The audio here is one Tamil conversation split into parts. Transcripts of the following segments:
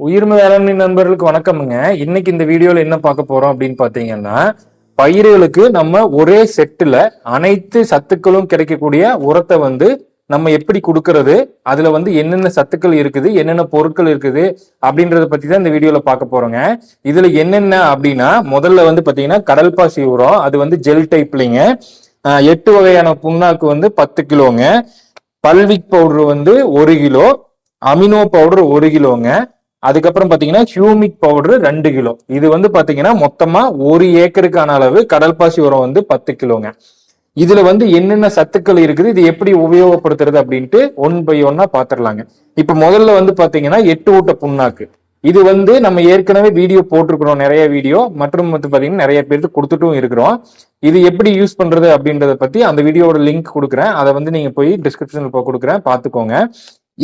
உயிர்மை வேளாண்மை நண்பர்களுக்கு வணக்கமுங்க. இன்னைக்கு இந்த வீடியோல என்ன பார்க்க போறோம் அப்படின்னு பாத்தீங்கன்னா பயிர்களுக்கு நம்ம ஒரே செட்டுல அனைத்து சத்துக்களும் கிடைக்கக்கூடிய உரத்தை வந்து நம்ம எப்படி கொடுக்கறது அதுல வந்து என்னென்ன சத்துக்கள் இருக்குது என்னென்ன பொருட்கள் இருக்குது அப்படின்றத பத்தி தான் இந்த வீடியோல பார்க்க போறோங்க. இதுல என்னென்ன அப்படின்னா முதல்ல வந்து பாத்தீங்கன்னா கடல் பாசி உரம் அது வந்து ஜெல் டைப்லிங்க எட்டு வகையான புண்ணாக்கு வந்து பத்து கிலோங்க. பல்விக் பவுடர் வந்து ஒரு கிலோ அமினோ பவுடர் ஒரு கிலோங்க. அதுக்கப்புறம் பாத்தீங்கன்னா ஹியூமிக் பவுடர் ரெண்டு கிலோ. இது வந்து பாத்தீங்கன்னா மொத்தமா ஒரு ஏக்கருக்கான அளவு கடல் பாசி உரம் வந்து பத்து கிலோங்க. இதுல வந்து என்னென்ன சத்துக்கள் இருக்குது இது எப்படி உபயோகப்படுத்துறது அப்படின்ட்டு ஒன் பை ஒன்னா பாத்துரலாங்க. இப்ப முதல்ல வந்து பாத்தீங்கன்னா எட்டு ஊட்ட புண்ணாக்கு. இது வந்து நம்ம ஏற்கனவே வீடியோ போட்டிருக்கிறோம் நிறைய வீடியோ மற்றும் வந்து பாத்தீங்கன்னா நிறைய பேருக்கு கொடுத்துட்டும் இருக்கிறோம். இது எப்படி யூஸ் பண்றது அப்படின்றத பத்தி அந்த வீடியோவோட லிங்க் கொடுக்குறேன். அதை வந்து நீங்க போய் டிஸ்கிரிப்ஷன்ல கொடுக்குறேன். பாத்துக்கோங்க.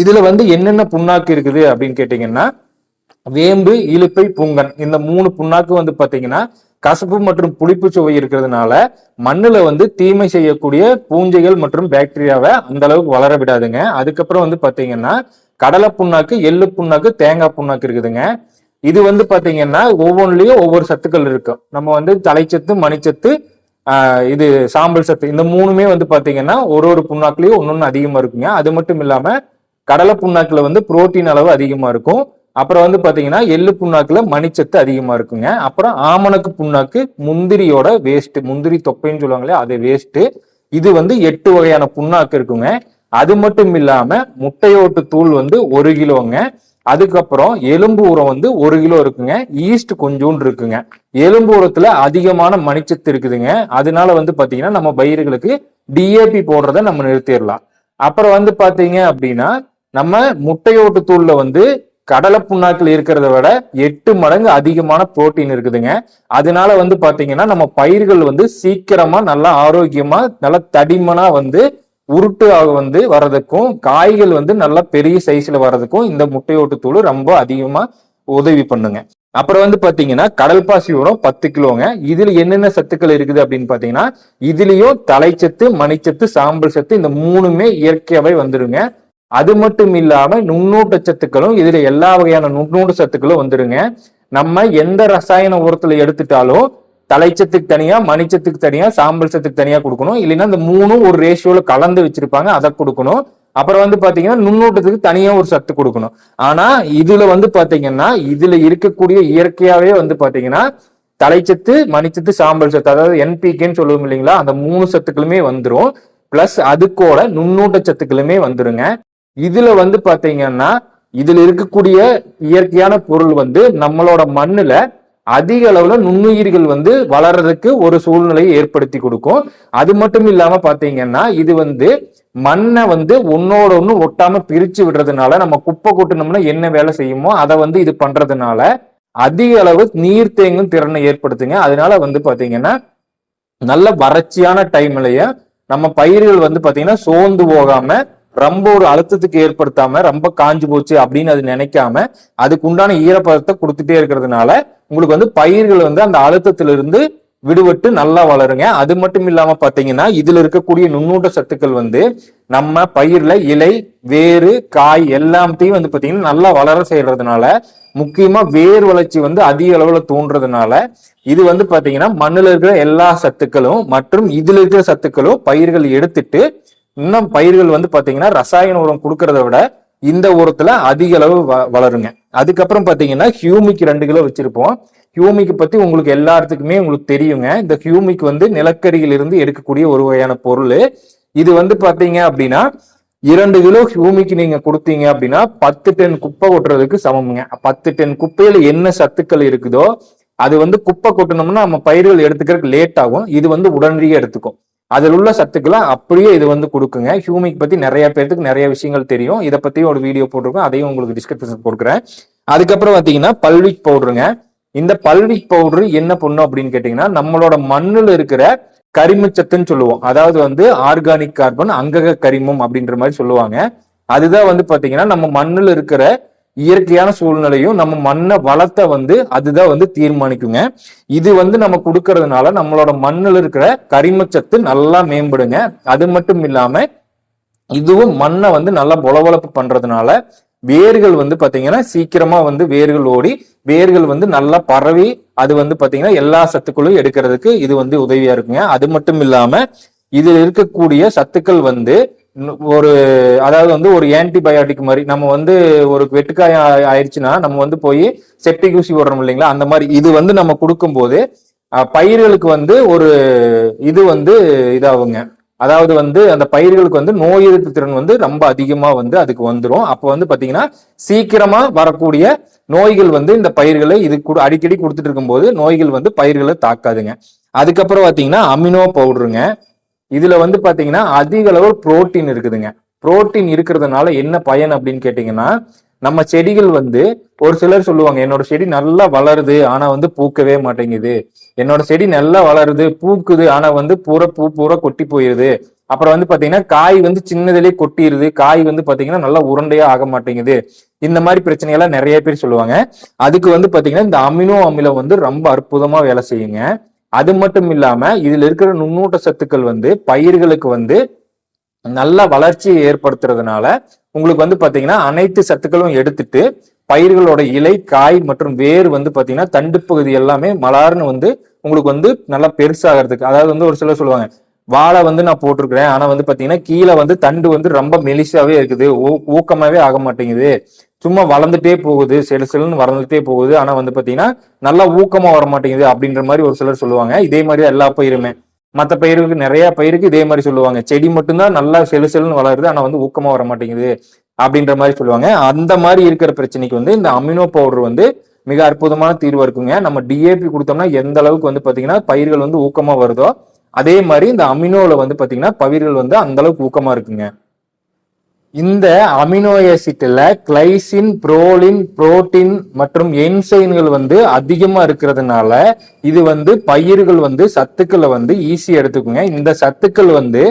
இதுல வந்து என்னென்ன புண்ணாக்கு இருக்குது அப்படின்னு கேட்டீங்கன்னா வேம்பு இலுப்பை புங்கன் இந்த மூணு புண்ணாக்கு வந்து பாத்தீங்கன்னா கசப்பு மற்றும் புளிப்பு சுவை இருக்கிறதுனால மண்ணுல வந்து தீமை செய்யக்கூடிய பூஞ்சைகள் மற்றும் பாக்டீரியாவை அந்த அளவுக்கு வளர விடாதுங்க. அதுக்கப்புறம் வந்து பாத்தீங்கன்னா கடலை புண்ணாக்கு எள்ளு புண்ணாக்கு தேங்காய் புண்ணாக்கு இருக்குதுங்க. இது வந்து பாத்தீங்கன்னா ஒவ்வொன்றுலயும் ஒவ்வொரு சத்துக்கள் இருக்கும் நம்ம வந்து தலைச்சத்து மணிச்சத்து ஆஹ் இது சாம்பல் சத்து இந்த மூணுமே வந்து பாத்தீங்கன்னா ஒரு ஒரு புண்ணாக்குலயும் ஒன்னொன்னு அதிகமா இருக்குங்க. அது மட்டும் இல்லாம கடலை புண்ணாக்குல வந்து புரோட்டீன் அளவு அதிகமா இருக்கும். அப்புறம் வந்து பாத்தீங்கன்னா எள்ளு புண்ணாக்குல மணிச்சத்து அதிகமா இருக்குங்க. அப்புறம் ஆமணக்கு புண்ணாக்கு முந்திரியோட வேஸ்ட் முந்திரி தொப்பைன்னு சொல்லுவாங்களே அது வேஸ்ட் இது வந்து எட்டு வகையான புண்ணாக்கு இருக்குங்க. அது மட்டும் இல்லாம முட்டையோட்டு தூள் வந்து ஒரு கிலோங்க. அதுக்கப்புறம் எலும்பு உரம் வந்து ஒரு கிலோ இருக்குங்க. ஈஸ்ட் கொஞ்சோண்டு இருக்குங்க. எலும்பு உரத்துல அதிகமான மணிச்சத்து இருக்குதுங்க. அதனால வந்து பாத்தீங்கன்னா நம்ம பயிர்களுக்கு டிஏபி போடுறத நம்ம நிறுத்திடலாம். அப்புறம் வந்து பாத்தீங்க அப்படின்னா நம்ம முட்டையோட்டு தூள்ல வந்து கடலை புண்ணாக்கில் இருக்கிறத விட எட்டு மடங்கு அதிகமான புரோட்டீன் இருக்குதுங்க. அதனால வந்து பாத்தீங்கன்னா நம்ம பயிர்கள் வந்து சீக்கிரமா நல்லா ஆரோக்கியமா நல்லா தடிமனா வந்து உருட்டு ஆக வந்து வர்றதுக்கும் காய்கள் வந்து நல்லா பெரிய சைஸ்ல வர்றதுக்கும் இந்த முட்டையோட்டு தூள் ரொம்ப அதிகமா உதவி பண்ணுங்க. அப்புறம் வந்து பாத்தீங்கன்னா கடல் பாசி உரம் பத்து கிலோங்க. இதுல என்னென்ன சத்துக்கள் இருக்குது அப்படின்னு பாத்தீங்கன்னா இதுலயும் தலைச்சத்து மணிச்சத்து சாம்பல் சத்து இந்த மூணுமே இயற்கையாவே வந்துருங்க. அது மட்டும் இல்லாம நுண்ணூட்ட சத்துக்களும் இதுல எல்லா வகையான நுண்ணூட்ட சத்துக்களும் வந்துருங்க. நம்ம எந்த ரசாயன உரத்துல எடுத்துட்டாலும் தலைச்சத்துக்கு தனியா மணிச்சத்துக்கு தனியா சாம்பல் சத்துக்கு தனியா கொடுக்கணும். இல்லைன்னா இந்த மூணும் ஒரு ரேஷியோல கலந்து வச்சிருப்பாங்க அதை கொடுக்கணும். அப்புறம் வந்து பாத்தீங்கன்னா நுண்ணூட்டத்துக்கு தனியா ஒரு சத்து கொடுக்கணும். ஆனா இதுல வந்து பாத்தீங்கன்னா இதுல இருக்கக்கூடிய இயற்கையாவே வந்து பாத்தீங்கன்னா தலைச்சத்து மணிச்சத்து சாம்பல் சத்து அதாவது என்பிகேன்னு சொல்லுவோம் இல்லைங்களா அந்த மூணு சத்துக்களுமே வந்துரும். பிளஸ் அதுக்கூட நுண்ணூட்ட சத்துக்களுமே வந்துருங்க. இதுல வந்து பாத்தீங்கன்னா இதுல இருக்கக்கூடிய இயற்கையான பொருள் வந்து நம்மளோட மண்ணுல அதிக அளவுல நுண்ணுயிர்கள் வந்து வளர்றதுக்கு ஒரு சூழ்நிலையை ஏற்படுத்தி கொடுக்கும். அது மட்டும் இல்லாம பாத்தீங்கன்னா இது வந்து மண்ணை வந்து ஒன்னோட ஒண்ணு ஒட்டாம பிரிச்சு விடுறதுனால நம்ம குப்பை கொட்டினோம்னா என்ன வேலை செய்யுமோ அதை வந்து இது பண்றதுனால அதிக அளவு நீர் தேங்கும் திறனை ஏற்படுத்துங்க. அதனால வந்து பாத்தீங்கன்னா நல்ல வறட்சியான டைம்லயே நம்ம பயிர்கள் வந்து பாத்தீங்கன்னா சோர்ந்து போகாம ரொம்ப ஒரு அழுத்தத்துக்கு ஏற்படுத்தாம ரொம்ப காஞ்சு போச்சு அப்படின்னு அது நினைக்காம அதுக்கு உண்டான ஈரப்பதத்தை கொடுத்துட்டே இருக்கிறதுனால உங்களுக்கு வந்து பயிர்கள் வந்து அந்த அழுத்தத்திலிருந்து விடுபட்டு நல்லா வளருங்க. அது மட்டும் இல்லாம பாத்தீங்கன்னா இதுல இருக்கக்கூடிய நுண்ணூட்ட சத்துக்கள் வந்து நம்ம பயிர்ல இலை வேறு காய் எல்லாத்தையும் வந்து பாத்தீங்கன்னா நல்லா வளர செய்யறதுனால முக்கியமா வேர் வளர்ச்சி வந்து அதிக அளவுல தோன்றதுனால இது வந்து பாத்தீங்கன்னா மண்ணுல இருக்கிற எல்லா சத்துக்களும் மற்றும் இதுல இருக்கிற சத்துக்களும் பயிர்கள் எடுத்துட்டு இன்னும் பயிர்கள் வந்து பாத்தீங்கன்னா ரசாயன உரம் கொடுக்கறத விட இந்த உரத்துல அதிக அளவு வ- வளருங்க. அதுக்கப்புறம் பாத்தீங்கன்னா ஹியூமிக் ரெண்டு கிலோ வச்சிருப்போம். ஹியூமிக் பத்தி உங்களுக்கு எல்லாத்துக்குமே உங்களுக்கு தெரியுங்க. இந்த ஹியூமிக் வந்து நிலக்கரியில் இருந்து எடுக்கக்கூடிய ஒரு வகையான பொருள். இது வந்து பாத்தீங்க அப்படின்னா இரண்டு கிலோ ஹியூமிக் நீங்க கொடுத்தீங்க அப்படின்னா பத்து டென் குப்பை கொட்டுறதுக்கு சமமுங்க. பத்து டென் குப்பையில என்ன சத்துக்கள் இருக்குதோ அது வந்து குப்பை கொட்டணும்னா நம்ம பயிர்கள் எடுத்துக்கிறதுக்கு லேட் ஆகும். இது வந்து உடனடியாக எடுத்துக்கும். அதில் உள்ள சத்துக்களை அப்படியே இது வந்து கொடுக்குங்க. ஹியூமிக் பத்தி நிறைய பேருக்கு நிறைய விஷயங்கள் தெரியும். இதை பத்தியும் ஒரு வீடியோ போட்டிருக்கோம். அதையும் உங்களுக்கு டிஸ்கிரிப்ஷன் கொடுக்குறேன் அதுக்கப்புறம் பாத்தீங்கன்னா பல்விக் பவுடருங்க. இந்த பல்விக் பவுடர் என்ன பண்ணும் அப்படின்னு கேட்டீங்கன்னா நம்மளோட மண்ணில் இருக்கிற கரிமச்சத்துன்னு சொல்லுவோம். அதாவது வந்து ஆர்கானிக் கார்பன் அங்கக கரிமம் அப்படின்ற மாதிரி சொல்லுவாங்க. அதுதான் வந்து பாத்தீங்கன்னா நம்ம மண்ணில் இருக்கிற இயற்கையான சூழ்நிலையும் நம்ம மண்ணை வளத்தை வந்து அதுதான் வந்து தீர்மானிக்குங்க. இது வந்து நம்ம கொடுக்கறதுனால நம்மளோட மண்ணில் இருக்கிற கரிமச்சத்து நல்லா மேம்படுங்க. அது மட்டும் இல்லாம இதுவும் மண்ணை வந்து நல்லா பொலவளப்பு பண்றதுனால வேர்கள் வந்து பாத்தீங்கன்னா சீக்கிரமா வந்து வேர்கள் ஓடி வேர்கள் வந்து நல்லா பரவி அது வந்து பாத்தீங்கன்னா எல்லா சத்துக்களும் எடுக்கிறதுக்கு இது வந்து உதவியா இருக்குங்க. அது மட்டும் இல்லாம இதில் இருக்கக்கூடிய சத்துக்கள் வந்து ஒரு அதாவது வந்து ஒரு ஆன்டிபயோட்டிக் மாதிரி நம்ம வந்து ஒரு வெட்டுக்காயம் ஆயிடுச்சுன்னா நம்ம வந்து போய் செப்டிக் ஊசி போடுறோம் இல்லைங்களா? அந்த மாதிரி இது வந்து நம்ம கொடுக்கும்போது பயிர்களுக்கு வந்து ஒரு இது வந்து இதாகுங்க. அதாவது வந்து அந்த பயிர்களுக்கு வந்து நோய் எதிர்ப்பு திறன் வந்து ரொம்ப அதிகமா வந்து அதுக்கு வந்துடும் அப்போ வந்து பாத்தீங்கன்னா சீக்கிரமா வரக்கூடிய நோய்கள் வந்து இந்த பயிர்களை இது அடிக்கடி கொடுத்துட்டு இருக்கும்போது நோய்கள் வந்து பயிர்களை தாக்காதுங்க. அதுக்கப்புறம் பாத்தீங்கன்னா அமினோ பவுடருங்க. இதுல வந்து பாத்தீங்கன்னா அதிக அளவு புரோட்டீன் இருக்குதுங்க. புரோட்டீன் இருக்கிறதுனால என்ன பயன் அப்படின்னு கேட்டீங்கன்னா நம்ம செடிகள் வந்து ஒரு சிலர் சொல்லுவாங்க என்னோட செடி நல்லா வளருது ஆனா வந்து பூக்கவே மாட்டேங்குது. என்னோட செடி நல்லா வளருது பூக்குது ஆனா வந்து பூரா பூ பூரா கொட்டி போயிருது. அப்புறம் வந்து பாத்தீங்கன்னா காய் வந்து சின்னதிலே கொட்டிடுது காய் வந்து பாத்தீங்கன்னா நல்லா உருண்டையா ஆக மாட்டேங்குது. இந்த மாதிரி பிரச்சனைகள்லாம் நிறைய பேர் சொல்லுவாங்க. அதுக்கு வந்து பாத்தீங்கன்னா இந்த அமினோ அமிலம் வந்து ரொம்ப அற்புதமா வேலை செய்யுங்க. அது மட்டும் இல்லாம இதுல இருக்கிற நுண்ணூட்ட சத்துக்கள் வந்து பயிர்களுக்கு வந்து நல்ல வளர்ச்சியை ஏற்படுத்துறதுனால உங்களுக்கு வந்து பாத்தீங்கன்னா அனைத்து சத்துக்களும் எடுத்துட்டு பயிர்களோட இலை காய் மற்றும் வேர் வந்து பாத்தீங்கன்னா தண்டு பகுதி எல்லாமே மலார்னு வந்து உங்களுக்கு வந்து நல்லா பெருசாகிறதுக்கு அதாவது வந்து ஒரு சிலர் சொல்லுவாங்க வாழை வந்து நான் போட்டிருக்கிறேன் ஆனா வந்து பாத்தீங்கன்னா கீழே வந்து தண்டு வந்து ரொம்ப மெலிசாவே இருக்குது ஊ- ஊக்கமாவே ஆக மாட்டேங்குது. சும்மா வளர்ந்துட்டே போகுது சில சிலன்னு வளர்ந்துட்டே போகுது. ஆனா வந்து பாத்தீங்கன்னா நல்லா ஊக்கமா வர மாட்டேங்குது அப்படின்ற மாதிரி ஒரு சிலர் சொல்லுவாங்க. இதே மாதிரி தான் எல்லா பயிருமே. மற்ற பயிருக்கு நிறைய பயிருக்கு இதே மாதிரி சொல்லுவாங்க. செடி மட்டும்தான் நல்லா செலு செலுன்னு வளருது ஆனா வந்து ஊக்கமா வர மாட்டேங்குது அப்படின்ற மாதிரி சொல்லுவாங்க. அந்த மாதிரி இருக்கிற பிரச்சனைக்கு வந்து இந்த அமினோ பவுடர் வந்து மிக அற்புதமான தீர்வு இருக்குங்க. நம்ம டிஏபி கொடுத்தோம்னா எந்த அளவுக்கு வந்து பாத்தீங்கன்னா பயிர்கள் வந்து ஊக்கமா வருதோ அதே மாதிரி இந்த அமினோல வந்து பாத்தீங்கன்னா பயிர்கள் வந்து அந்த அளவுக்கு ஊக்கமா இருக்குங்க. இந்த அமினோ ஆசிட்ல கிளைசின் புரோலின் புரோட்டீன் மற்றும் என்சைன்கள் வந்து அதிகமா இருக்கிறதுனால இது வந்து பயிர்கள் வந்து சத்துக்களை வந்து ஈஸியாக எடுத்துக்குங்க. இந்த சத்துக்கள் வந்து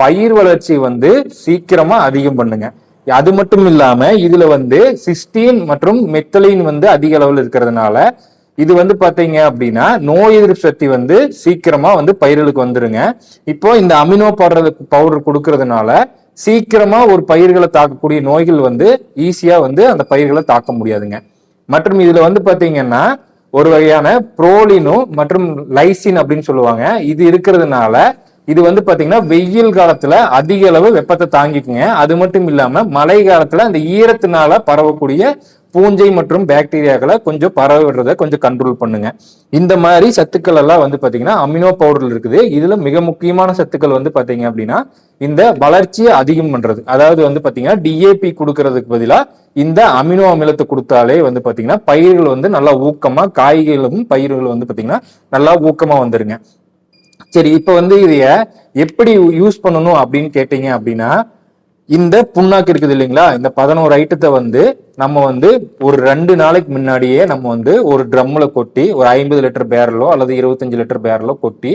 பயிர் வளர்ச்சி வந்து சீக்கிரமா அதிகம் பண்ணுங்க. அது மட்டும் இல்லாம இதுல வந்து சிஸ்டீன் மற்றும் மெத்தலின் வந்து அதிக அளவில் இருக்கிறதுனால இது வந்து பாத்தீங்க அப்படின்னா நோய் எதிர்ப்பு சக்தி வந்து சீக்கிரமா வந்து பயிர்களுக்கு வந்துருங்க. இப்போ இந்த அமினோ பவுடர் பவுடர் கொடுக்கறதுனால சீக்கிரமா ஒரு பயிர்களை தாக்கக்கூடிய நோய்கள் வந்து ஈஸியா வந்து அந்த பயிர்களை தாக்க முடியாதுங்க. மற்றும் இதுல வந்து பாத்தீங்கன்னா ஒரு வகையான புரோலினும் மற்றும் லைசின் அப்படின்னு சொல்லுவாங்க. இது இருக்கிறதுனால இது வந்து பாத்தீங்கன்னா வெயில் காலத்துல அதிக அளவு வெப்பத்தை தாங்கிக்குங்க. அது மட்டும் இல்லாம மழை காலத்துல அந்த ஈரத்தினால பரவக்கூடிய பூஞ்சை மற்றும் பாக்டீரியாக்களை கொஞ்சம் பரவ விடுறத கொஞ்சம் கண்ட்ரோல் பண்ணுங்க. இந்த மாதிரி சத்துக்கள் எல்லாம் வந்து பாத்தீங்கன்னா அமினோ பவுடர்ல இருக்குது. இதுல மிக முக்கியமான சத்துக்கள் வந்து பாத்தீங்க அப்படின்னா இந்த வளர்ச்சியை அதிகம் பண்றது. அதாவது வந்து பாத்தீங்கன்னா டிஏபி கொடுக்கறதுக்கு பதிலா இந்த அமினோ அமிலத்தை கொடுத்தாலே வந்து பாத்தீங்கன்னா பயிர்கள் வந்து நல்லா ஊக்கமா காய்களும் பயிர்கள் வந்து பாத்தீங்கன்னா நல்லா ஊக்கமா வந்துருங்க. சரி இப்ப வந்து இதைய எப்படி யூஸ் பண்ணணும் அப்படின்னு கேட்டீங்க அப்படின்னா இந்த புண்ணாக்கு இருக்குது இல்லைங்களா? இந்த பதினோரு ஐட்டத்தை வந்து நம்ம வந்து ஒரு ரெண்டு நாளைக்கு முன்னாடியே நம்ம வந்து ஒரு ட்ரம்ல கொட்டி ஒரு ஐம்பது லிட்டர் பேரலோ அல்லது இருபத்தஞ்சு லிட்டர் பேரலோ கொட்டி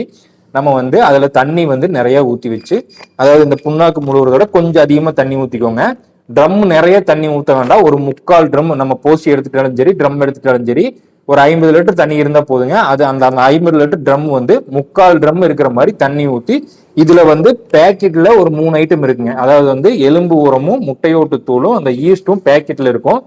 நம்ம வந்து அதுல தண்ணி வந்து நிறைய ஊத்தி வச்சு அதாவது இந்த புண்ணாக்கு முழுவதோட கொஞ்சம் அதிகமா தண்ணி ஊத்திக்கோங்க. ட்ரம் நிறைய தண்ணி ஊற்ற வேண்டாம். ஒரு முக்கால் ட்ரம் நம்ம போசி எடுத்துட்டாலும் சரி ட்ரம் எடுத்துட்டாலும் சரி ஒரு ஐம்பது லிட்டர் தண்ணி இருந்தா போதுங்க. அது அந்த அந்த ஐம்பது லிட்டர் ட்ரம் வந்து முக்கால் ட்ரம் இருக்கிற மாதிரி தண்ணி ஊத்தி இதுல வந்து பேக்கெட்ல ஒரு மூணு ஐட்டம் இருக்குங்க. அதாவது வந்து எலும்பு உரமும் முட்டையோட்டு தூளும் அந்த ஈஸ்டும் பேக்கெட்ல இருக்கும்.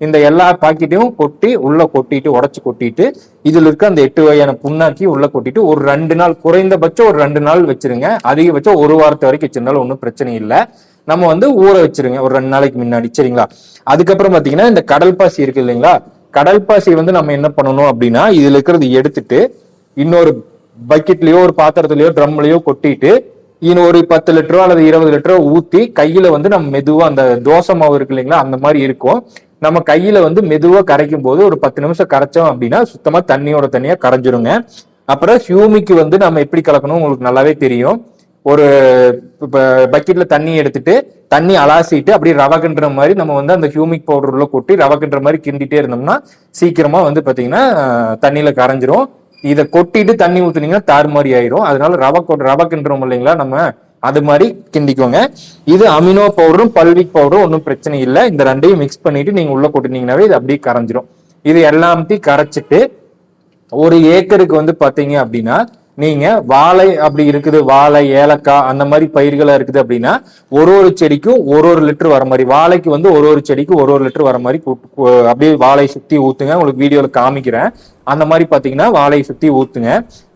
இந்த எல்லா பாக்கெட்டையும் கொட்டி உள்ள கொட்டிட்டு உடச்சு கொட்டிட்டு இதுல இருக்க அந்த எட்டு வகையான புண்ணாக்கி உள்ள கொட்டிட்டு ஒரு ரெண்டு நாள் குறைந்தபட்சம் ஒரு ரெண்டு நாள் வச்சிருங்க. அதிகபட்சம் ஒரு வாரத்து வரைக்கும் வச்சிருந்தாலும் ஒன்றும் பிரச்சனை இல்லை. நம்ம வந்து ஊற வச்சிருங்க. ஒரு ரெண்டு நாளைக்கு முன்னாடி. சரிங்களா? அதுக்கப்புறம் பாத்தீங்கன்னா இந்த கடல் பாசி இருக்கு இல்லைங்களா? கடல் பாசி வந்து நம்ம என்ன பண்ணணும் அப்படின்னா இதுல இருக்கிறது எடுத்துட்டு இன்னொரு பக்கெட்லயோ ஒரு பாத்திரத்திலயோ ட்ரம்லயோ கொட்டிட்டு இன்னும் ஒரு பத்து லிட்டரோ அல்லது இருபது லிட்டரோ ஊத்தி கையில வந்து நம்ம மெதுவா அந்த தோசை மாவு இருக்கு இல்லைங்களா அந்த மாதிரி இருக்கும். நம்ம கையில வந்து மெதுவா கரைக்கும் போது ஒரு பத்து நிமிஷம் கரைச்சோம் அப்படின்னா சுத்தமா தண்ணியோட தண்ணியா கரைஞ்சிருங்க. அப்புறம் ஹியூமிக்கு வந்து நம்ம எப்படி கலக்கணும் உங்களுக்கு நல்லாவே தெரியும். ஒரு பக்கெட்ல தண்ணி எடுத்துட்டு தண்ணி அலாசிட்டு அப்படியே ரவகின்ற மாதிரி நம்ம வந்து அந்த ஹியூமிக் பவுடர்ல கொட்டி ரவகின்ற மாதிரி கிண்டிட்டே இருந்தோம்னா சீக்கிரமா வந்து பாத்தீங்கன்னா தண்ணியில கரைஞ்சிரும். இதை கொட்டிட்டு தண்ணி ஊத்துனீங்கன்னா தார் மாதிரி ஆயிரும். அதனால ரவ கொ- ரவ இல்லைங்களா நம்ம அது மாதிரி கிண்டிக்கோங்க. இது அமினோ பவுடரும் பல்விக் பவுடரும் ஒன்றும் பிரச்சனை இல்லை. இந்த ரெண்டையும் மிக்ஸ் பண்ணிட்டு நீங்க உள்ள கொட்டினீங்கன்னாவே இது அப்படியே கரைஞ்சிரும். இது எல்லாத்தையும் கரைச்சிட்டு ஒரு ஏக்கருக்கு வந்து பாத்தீங்க அப்படின்னா நீங்க வாழை அப்படி இருக்குது வாழை ஏலக்காய் அந்த மாதிரி பயிர்களா இருக்குது அப்படின்னா ஒரு ஒரு செடிக்கும் ஒரு ஒரு லிட்டர் வர மாதிரி வாழைக்கு வந்து ஒரு ஒரு செடிக்கு ஒரு ஒரு லிட்டர் வர மாதிரி அப்படியே வாழை சுத்தி ஊத்துங்க. உங்களுக்கு வீடியோல காமிக்கிறேன். அந்த மாதிரி பாத்தீங்கன்னா வாழையை சுத்தி ஊத்துங்க.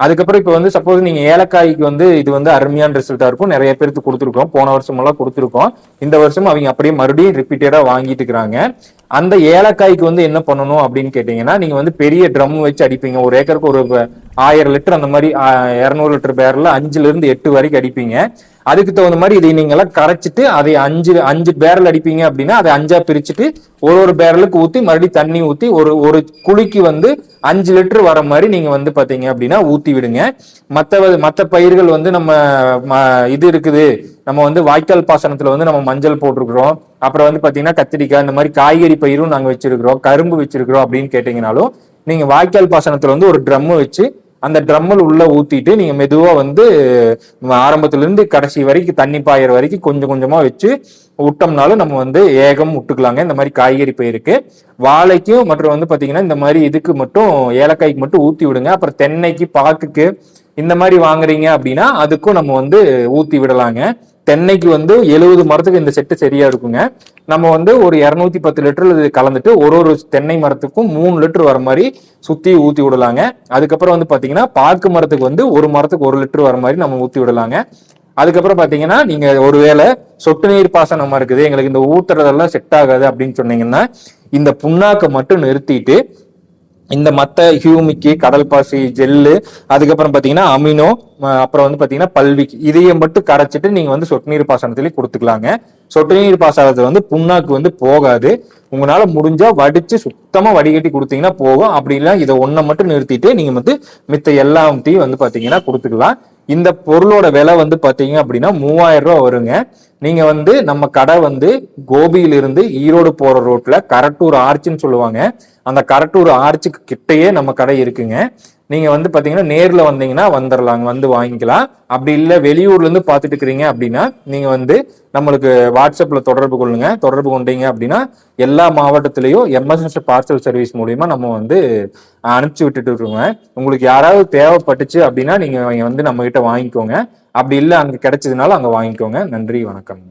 அதுக்கப்புறம் இப்ப வந்து சப்போஸ் நீங்க ஏலக்காய்க்கு வந்து இது வந்து அருமையான ரிசல்ட்டா இருக்கும். நிறைய பேருக்கு கொடுத்துருக்கோம். போன வருஷம் எல்லாம் கொடுத்துருக்கோம். இந்த வருஷம் அவங்க அப்படியே மறுபடியும் ரிப்பீட்டடா வாங்கிட்டு இருக்கிறாங்க. அந்த ஏலக்காய்க்கு வந்து என்ன பண்ணணும் அப்படின்னு கேட்டீங்கன்னா நீங்க வந்து பெரிய ட்ரம் வச்சு அடிப்பீங்க. ஒரு ஏக்கருக்கு ஒரு ஆயிரம் லிட்டர் அந்த மாதிரி இரநூறு லிட்டர் பேரில் அஞ்சுல இருந்து எட்டு வரைக்கும் அடிப்பீங்க. அதுக்கு தகுந்த மாதிரி இதை நீங்க எல்லாம் கரைச்சிட்டு அதை அஞ்சு அஞ்சு பேரல் அடிப்பீங்க அப்படின்னா அதை அஞ்சா பிரிச்சுட்டு ஒரு ஒரு பேரலுக்கு ஊத்தி மறுபடியும் தண்ணி ஊத்தி ஒரு ஒரு குழிக்கு வந்து அஞ்சு லிட்டர் வர மாதிரி நீங்க வந்து பாத்தீங்க அப்படின்னா ஊத்தி விடுங்க. மற்ற மற்ற பயிர்கள் வந்து நம்ம ம- இது இருக்குது. நம்ம வந்து வாய்க்கால் பாசனத்துல வந்து நம்ம மஞ்சள் போட்டிருக்கிறோம். அப்புறம் வந்து பாத்தீங்கன்னா கத்திரிக்காய் இந்த மாதிரி காய்கறி பயிரும் நாங்க வச்சிருக்கிறோம். கரும்பு வச்சிருக்கிறோம் அப்படின்னு கேட்டீங்கனாலும் நீங்க வாய்க்கால் பாசனத்துல வந்து ஒரு ட்ரம் வச்சு அந்த ட்ரம்மில் உள்ள ஊத்திட்டு நீங்க மெதுவா வந்து ஆரம்பத்துல இருந்து கடைசி வரைக்கும் தண்ணி பாயிற வரைக்கும் கொஞ்சம் கொஞ்சமா வச்சு விட்டோம்னாலும் நம்ம வந்து ஏகம் விட்டுக்கலாங்க. இந்த மாதிரி காய்கறி பயிருக்கு. வாழைக்கும் மற்றும் வந்து பாத்தீங்கன்னா இந்த மாதிரி இதுக்கு மட்டும் ஏலக்காய்க்கு மட்டும் ஊத்தி விடுங்க. அப்புறம் தென்னைக்கு பாக்குக்கு இந்த மாதிரி வாங்குறீங்க அப்படின்னா அதுக்கும் நம்ம வந்து ஊத்தி விடலாங்க. தென்னைக்கு வந்து எழுபது மரத்துக்கு இந்த செட்டு சரியா இருக்குங்க. நம்ம வந்து ஒரு இரநூத்தி பத்து லிட்டர் இது கலந்துட்டு ஒரு ஒரு தென்னை மரத்துக்கும் மூணு லிட்டர் வர மாதிரி சுத்தி ஊத்தி விடலாங்க. அதுக்கப்புறம் வந்து பாத்தீங்கன்னா பாக்கு மரத்துக்கு வந்து ஒரு மரத்துக்கு ஒரு லிட்டர் வர மாதிரி நம்ம ஊத்தி விடலாங்க. அதுக்கப்புறம் பாத்தீங்கன்னா நீங்க ஒருவேளை சொட்டு நீர் பாசனமா இருக்குது எங்களுக்கு இந்த ஊத்துறதெல்லாம் செட் ஆகாது அப்படின்னு சொன்னீங்கன்னா இந்த புண்ணாக்கை மட்டும் நிறுத்திட்டு இந்த மத்த ஹியூமிக்கு கடல் பாசி ஜெல்லு அதுக்கப்புறம் பாத்தீங்கன்னா அமினோ அப்புறம் வந்து பாத்தீங்கன்னா பல்விக்கு இதையும் மட்டும் கரைச்சிட்டு நீங்க வந்து சொட்டு நீர் பாசனத்திலே கொடுத்துக்கலாங்க. சொட்டு நீர் பாசனத்துல வந்து புண்ணாக்கு வந்து போகாது. உங்களால முடிஞ்சா வடிச்சு சுத்தமா வடிகட்டி கொடுத்தீங்கன்னா போகும். அப்படி இல்லை இதை ஒன்றை மட்டும் நிறுத்திட்டு நீங்க வந்து மித்த எல்லாத்தையும் வந்து பாத்தீங்கன்னா கொடுத்துக்கலாம். இந்த பொருளோட விலை வந்து பார்த்தீங்க அப்படின்னா மூவாயிரம் ரூபா வருங்க. நீங்க வந்து நம்ம கடை வந்து கோபியிலிருந்து ஈரோடு போற ரோட்ல கரட்டூர் ஆர்ச்சுன்னு சொல்லுவாங்க. அந்த கரட்டூர் ஆர்ச்சுக்கு கிட்டேயே நம்ம கடை இருக்குங்க. நீங்க வந்து பாத்தீங்கன்னா நேர்ல வந்தீங்கன்னா வந்துடலாங்க வந்து வாங்கிக்கலாம். அப்படி இல்ல வெளியூர்ல இருந்து பாத்துட்டு இருக்கிறீங்க அப்படின்னா நீங்க வந்து நம்மளுக்கு வாட்ஸ்அப்ல தொடர்பு கொள்ளுங்க. தொடர்பு கொண்டீங்க அப்படின்னா எல்லா மாவட்டத்திலையும் எமர்ஜென்சி பார்சல் சர்வீஸ் மூலியமா நம்ம வந்து அனுப்பிச்சு விட்டுட்டு இருக்கோங்க. உங்களுக்கு யாராவது தேவைப்பட்டுச்சு அப்படின்னா நீங்க வந்து நம்ம கிட்ட வாங்கிக்கோங்க. அப்படி இல்லை அங்க கிடைச்சதுனால அங்க வாங்கிக்கோங்க. நன்றி வணக்கம்.